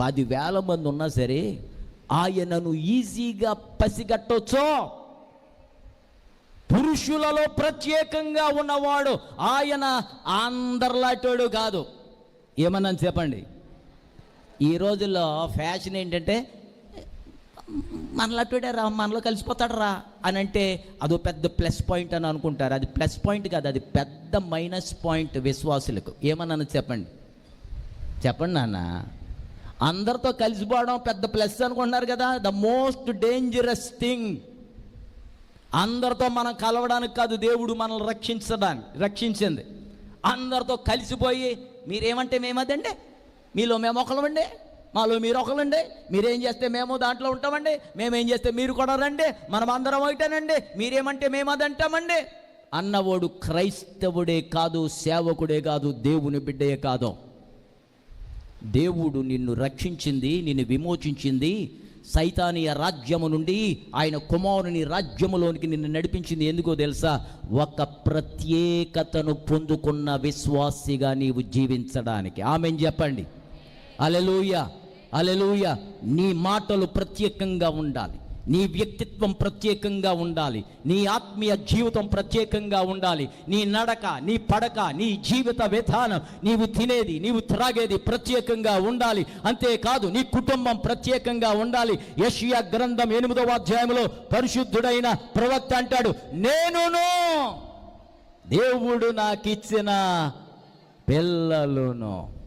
పదివేల మంది ఉన్నా సరే ఆయనను ఈజీగా పసిగట్టొచ్చో. పురుషులలో ప్రత్యేకంగా ఉన్నవాడు ఆయన అందరిలాటోడు కాదు. ఏమన్నాను చెప్పండి? ఈ రోజుల్లో ఫ్యాషన్ ఏంటంటే మనలాటోడే రా మనలో కలిసిపోతాడు రా అని అంటే అదో పెద్ద ప్లస్ పాయింట్ అని అనుకుంటారు. అది ప్లస్ పాయింట్ కాదు అది పెద్ద మైనస్ పాయింట్ విశ్వాసులకు. ఏమన్నాను చెప్పండి? చెప్పండి నాన్న. అందరితో కలిసిపోవడం పెద్ద ప్లస్ అనుకుంటున్నారు కదా. ద మోస్ట్ డేంజరస్ థింగ్ అందరితో మనం కలవడానికి కాదు దేవుడు మనల్ని రక్షించడానికి రక్షించింది. అందరితో కలిసిపోయి మీరేమంటే మేమదండి మీలో మేము ఒకళ్ళమండి? మాలో మీరు ఒకళ్ళండి? మీరేం చేస్తే మేము దాంట్లో ఉంటామండి? మేమేం చేస్తే మీరు కూడా రండి? మనం అందరం ఒకటేనండి? మీరేమంటే మేము అది అంటామండి అన్నవాడు క్రైస్తవుడే కాదు సేవకుడే కాదు దేవుని బిడ్డే కాదు. దేవుడు నిన్ను రక్షించింది నిన్ను విమోచించింది. సైతానీయ రాజ్యము నుండి ఆయన కుమారుని రాజ్యములోనికి నిన్ను నడిపించింది ఎందుకో తెలుసా? ఒక ప్రత్యేకతను పొందుకున్న విశ్వాసిగా నీవు జీవించడానికి. ఆమె చెప్పండి. అలెలుయ అలెలుయ నీ మాటలు ప్రత్యేకంగా ఉండాలి. నీ వ్యక్తిత్వం ప్రత్యేకంగా ఉండాలి. నీ ఆత్మీయ జీవితం ప్రత్యేకంగా ఉండాలి. నీ నడక నీ పడక నీ జీవిత విధానం నీవు తినేది నీవు త్రాగేది ప్రత్యేకంగా ఉండాలి. అంతేకాదు నీ కుటుంబం ప్రత్యేకంగా ఉండాలి. యషియా గ్రంథం ఎనిమిదవ అధ్యాయంలో పరిశుద్ధుడైన ప్రవక్త అంటాడు నేనును దేవుడు నాకిచ్చిన పిల్లలును.